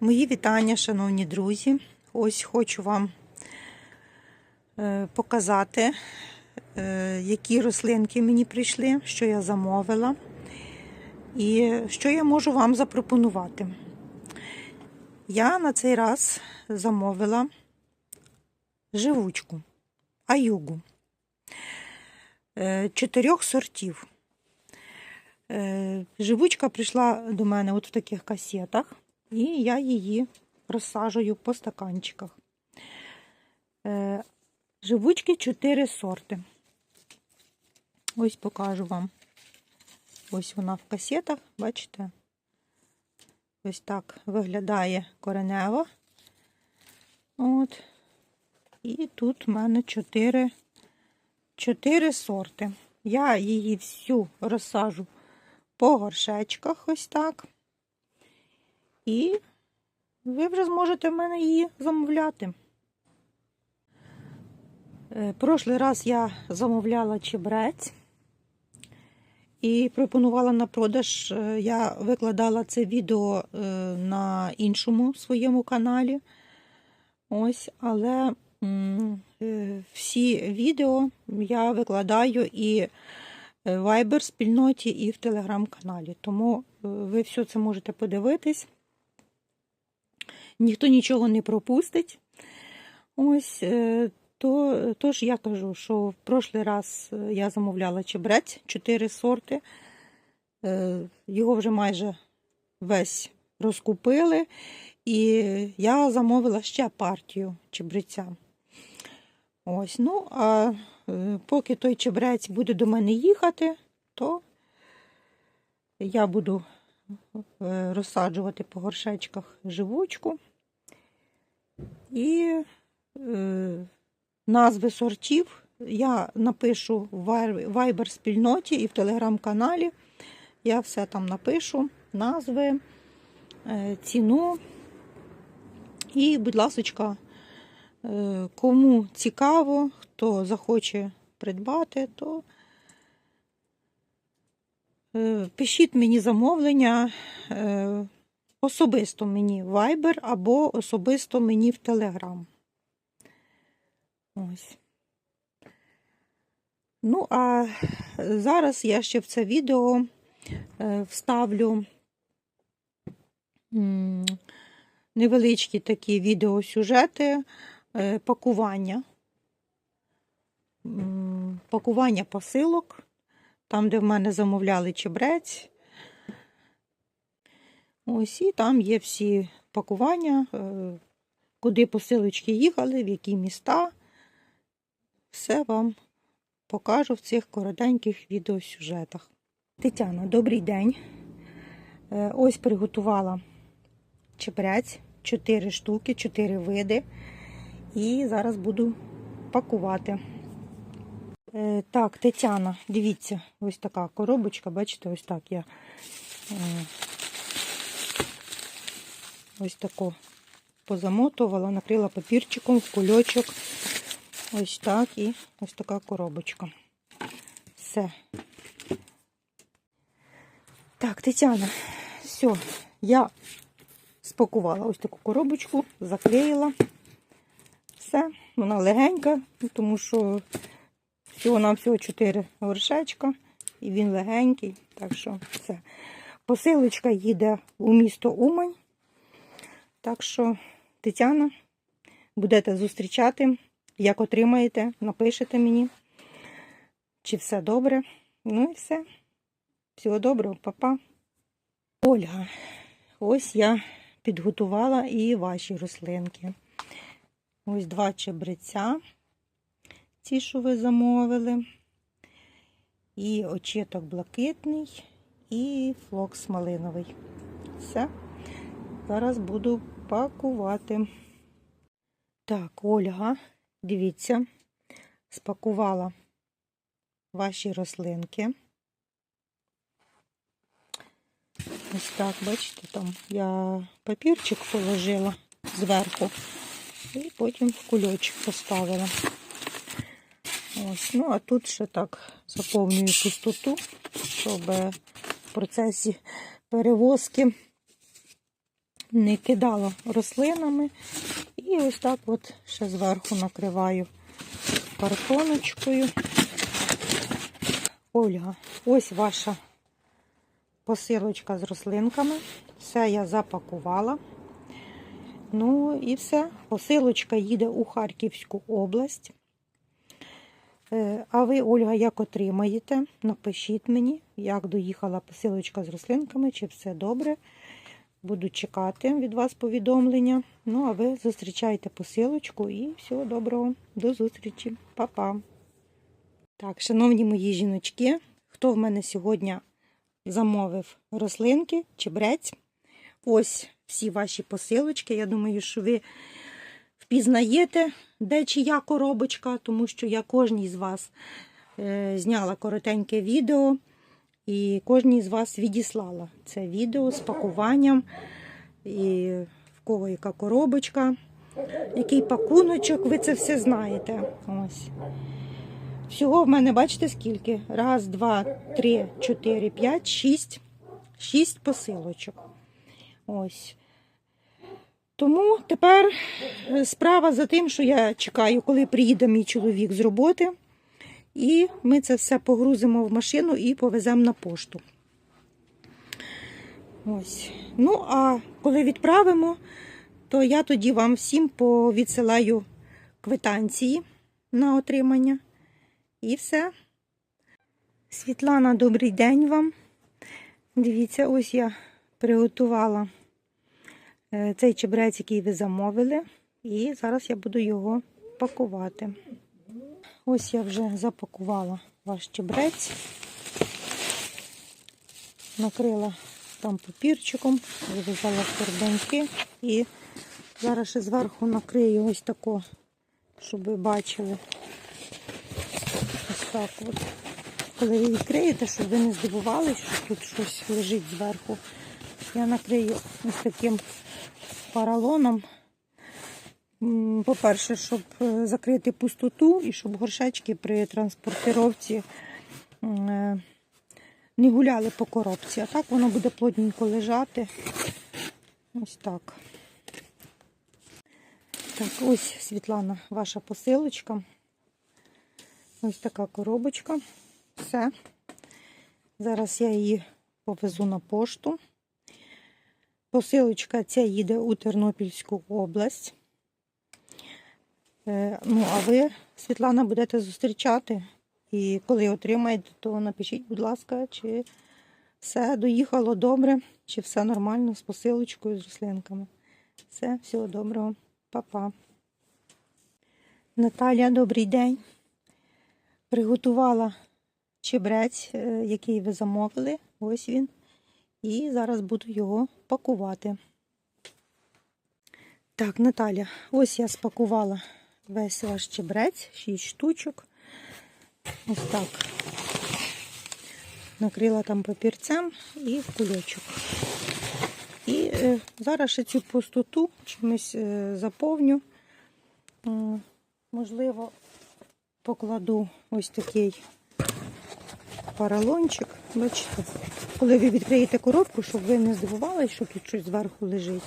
Мої вітання, шановні друзі. Ось хочу вам е, показати, е, які рослинки мені прийшли, що я замовила і що я можу вам запропонувати. Я на цей раз замовила живучку, аюгу е, чотирьох сортів. Живучка прийшла до мене от в таких касетах, і я її розсаджую по стаканчиках. Е, Живучки 4 сорти. Ось покажу вам. Ось вона в касетах, бачите? Ось так виглядає коренева. От. І тут в мене 4, 4 сорти. Я її всю розсажу по горшечках, ось так. І ви вже зможете в мене її замовляти. Е, Прошлий раз я замовляла чебрець і пропонувала на продаж. Е, Я викладала це відео е, на іншому своєму каналі. Ось, але всі відео я викладаю і в Viber спільноті, і в телеграм-каналі. Тому ви все це можете подивитись. Ніхто нічого не пропустить. Ось, е, то, тож я кажу, що в прошлий раз е, я замовляла чебрець, 4 сорти. Е, Його вже майже весь розкупили. І я замовила ще партію чебреця. Ось, ну, а поки той чебрець буде до мене їхати, то я буду розсаджувати по горшечках живучку. І е, назви сортів я напишу в Viber спільноті і в телеграм-каналі. Я все там напишу, назви, е, ціну. І, будь ласка, е, кому цікаво, хто захоче придбати, то е, пишіть мені замовлення е, особисто мені в Viber або особисто мені в Telegram. Ось. Ну, а зараз я ще в це відео е, вставлю невеличкі такі відеосюжети е, пакування. Пакування посилок, там, де в мене замовляли чебрець. Ось і там є всі пакування, е, куди посилочки їхали, в які міста. Все вам покажу в цих коротеньких відеосюжетах. Тетяна, добрий день. Е, Ось приготувала чебрець, 4 штуки, 4 види. І зараз буду пакувати. Е, Так, Тетяна, дивіться, ось така коробочка, бачите, ось так я ось таку позамотувала, накрила папірчиком в кульочок. Ось так і ось така коробочка. Все. Так, Тетяна, все, я спакувала ось таку коробочку, заклеїла. Все, вона легенька, тому що всього нам всього 4 горшечка, і він легенький. Так що все. Посилочка їде у місто Умань. Так що, Тетяна, будете зустрічати. Як отримаєте, напишете мені, чи все добре. Ну і все. Всього доброго, папа. Ольга, ось я підготувала і ваші рослинки. Ось два чебреця, ті, що ви замовили. І очіток блакитний, і флокс малиновий. Все. Зараз буду пакувати. Так, Ольга, дивіться, спакувала ваші рослинки. Ось так, бачите, там я папірчик положила зверху і потім в кульочок поставила. Ось, ну, а тут ще так заповнюю пустоту, щоб в процесі перевозки не кидала рослинами. І ось так от ще зверху накриваю картоночкою. Ольга, ось ваша посилочка з рослинками. Все я запакувала. Ну і все. Посилочка їде у Харківську область. Е, А ви, Ольга, як отримаєте? Напишіть мені, як доїхала посилочка з рослинками, чи все добре. Буду чекати від вас повідомлення. Ну, а ви зустрічайте посилочку і всього доброго. До зустрічі. Па-па. Так, шановні мої жіночки, хто в мене сьогодні замовив рослинки, чебрець? Ось всі ваші посилочки. Я думаю, що ви впізнаєте, де чия коробочка, тому що я кожній з вас е, зняла коротеньке відео і кожній з вас відіслала це відео з пакуванням, і в кого яка коробочка, який пакуночок, ви це все знаєте. Ось. Всього в мене, бачите, скільки? Раз, два, три, чотири, п'ять, шість. Шість посилочок. Ось. Тому тепер справа за тим, що я чекаю, коли приїде мій чоловік з роботи. І ми це все погрузимо в машину і повеземо на пошту. Ось. Ну, а коли відправимо, то я тоді вам всім повідсилаю квитанції на отримання. І все. Світлана, добрий день вам. Дивіться, ось я приготувала е, цей чебрець, який ви замовили. І зараз я буду його пакувати. Ось я вже запакувала ваш чебрець, накрила там папірчиком, зав'язала в кордонки і зараз ще зверху накрию ось тако, щоб ви бачили. Ось так от. Коли ви відкриєте, щоб ви не здивувалися, що тут щось лежить зверху. Я накрию ось таким поролоном. По-перше, щоб е, закрити пустоту і щоб горшечки при транспортировці е, не гуляли по коробці. А так воно буде плотненько лежати. Ось так. Так, ось, Світлана, ваша посилочка. Ось така коробочка. Все. Зараз я її повезу на пошту. Посилочка ця їде у Тернопільську область. Е, Ну, а ви, Світлана, будете зустрічати. І коли отримаєте, то напишіть, будь ласка, чи все доїхало добре, чи все нормально з посилочкою, з рослинками. Все, всього доброго, Па-па. Наталя, добрий день. Приготувала чебрець, е, який ви замовили. Ось він. І зараз буду його пакувати. Так, Наталя, ось я спакувала весь ваш чебрець, 6 штучок. Ось так. Накрила там папірцем і в кульочок. І е, зараз ще цю пустоту чимось е, заповню. Можливо, покладу ось такий поролончик. Бачите, коли ви відкриєте коробку, щоб ви не здивувалися, що тут щось зверху лежить.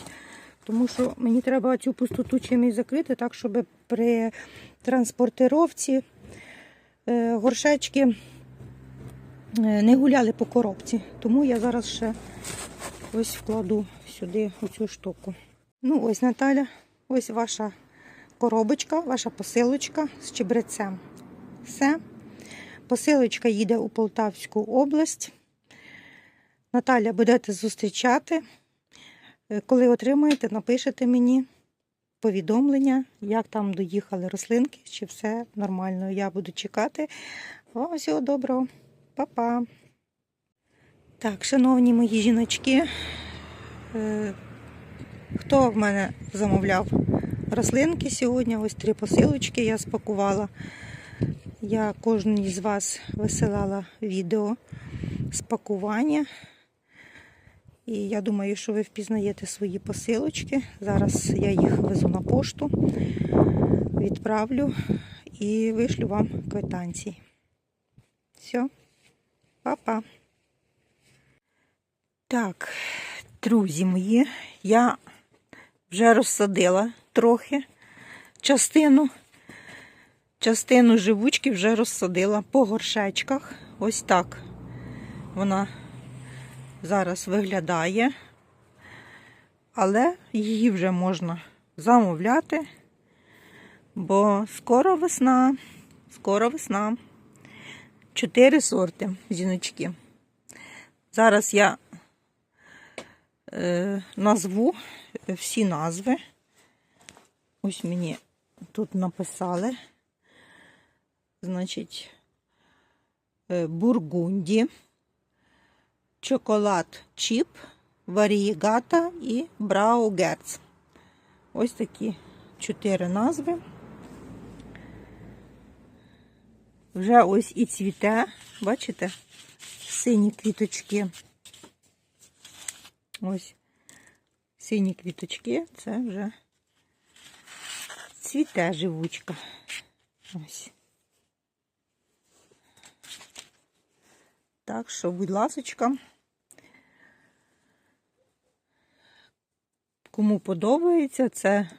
Тому що мені треба цю пустоту чимось закрити, так, щоб при транспортировці е, горшечки е, не гуляли по коробці. Тому я зараз ще ось вкладу сюди оцю штуку. Ну, ось Наталя, ось ваша коробочка, ваша посилочка з чебрецем. Все. Посилочка їде у Полтавську область. Наталя, будете зустрічати. Е, Коли отримаєте, напишете мені повідомлення, як там доїхали рослинки, чи все нормально. Я буду чекати. О, всього доброго. Па-па. Так, шановні мої жіночки, е, хто в мене замовляв рослинки сьогодні? Ось три посилочки я спакувала. Я кожній з вас висилала відео з пакування. І я думаю, що ви впізнаєте свої посилочки. Зараз я їх везу на пошту, відправлю і вишлю вам квитанції. Все, па-па. Так, друзі мої, я вже розсадила трохи частину. Частину живучки вже розсадила по горшечках. Ось так вона зараз виглядає. Але її вже можна замовляти, бо скоро весна, скоро весна. Чотири сорти жіночки. Зараз я е, назву всі назви. Ось мені тут написали. Значить, е, бургунді, чоколад чіп, варієгата і браугерц. Ось такі чотири назви. Вже ось і цвіте, бачите, сині квіточки. Ось сині квіточки, це вже цвіте живучка. Ось. Так що, будь ласочка, кому подобається, це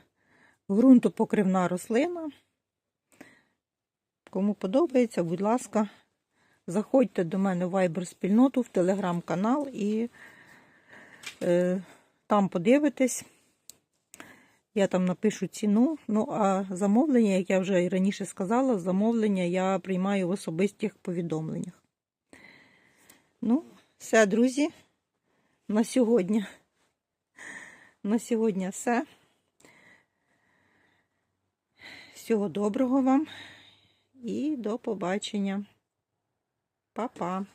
ґрунтопокривна рослина. Кому подобається, будь ласка, заходьте до мене в Viber спільноту, в телеграм-канал і е, там подивитесь. Я там напишу ціну. Ну, а замовлення, як я вже і раніше сказала, замовлення я приймаю в особистих повідомленнях. Ну, все, друзі, на сьогодні. На сьогодні все. Всього доброго вам і до побачення. Па-па.